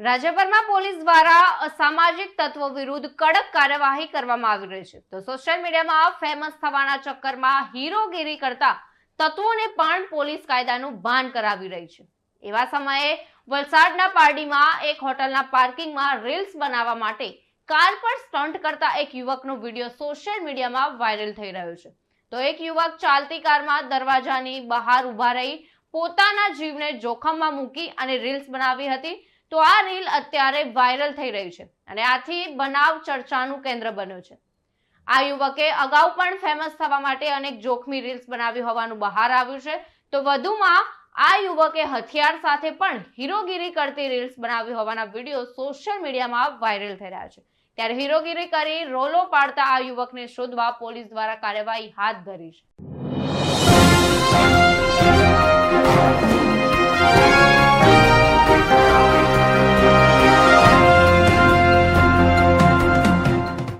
રાજ્યભરમાં પોલીસ દ્વારા અસામાજિક તત્વો વિરુદ્ધ કડક કાર્યવાહી કરવામાં આવી રહી છે. તો સોશિયલ મીડિયામાં ફેમસ થવાના ચક્કરમાં હીરોગીરી કરતા તત્વોને પણ પોલીસ કાયદાનું ભાન કરાવી રહી છે. એવા સમયે વલસાડના પારડીમાં એક હોટલના પાર્કિંગમાં રીલ્સ બનાવવા માટે કાર પર સ્ટન્ટ કરતા એક યુવકનો વીડિયો સોશિયલ મીડિયામાં વાયરલ થઈ રહ્યો છે. તો એક યુવક ચાલતી કારમાં દરવાજાની બહાર ઊભા રહી પોતાના જીવને જોખમમાં મૂકી અને રીલ્સ બનાવી હતી. તો આ રીલ અત્યારે વાયરલ થઈ રહી છે અને આથી બનાવ ચર્ચાનું કેન્દ્ર બન્યો છે. આ યુવકે અગાઉ પણ ફેમસ થવા માટે અનેક જોખમી રીલ્સ બનાવી હોવાનું બહાર આવ્યું છે. તો વધુમાં આ યુવકે હથિયાર સાથે પણ હીરોગીરી કરતી રીલ્સ બનાવી હોવાના વીડિયો સોશિયલ મીડિયામાં વાયરલ થઈ રહ્યા છે. ત્યારે હીરોગીરી કરી રોલો પાડતા આ યુવકને શોધવા પોલીસ દ્વારા કાર્યવાહી હાથ ધરી છે.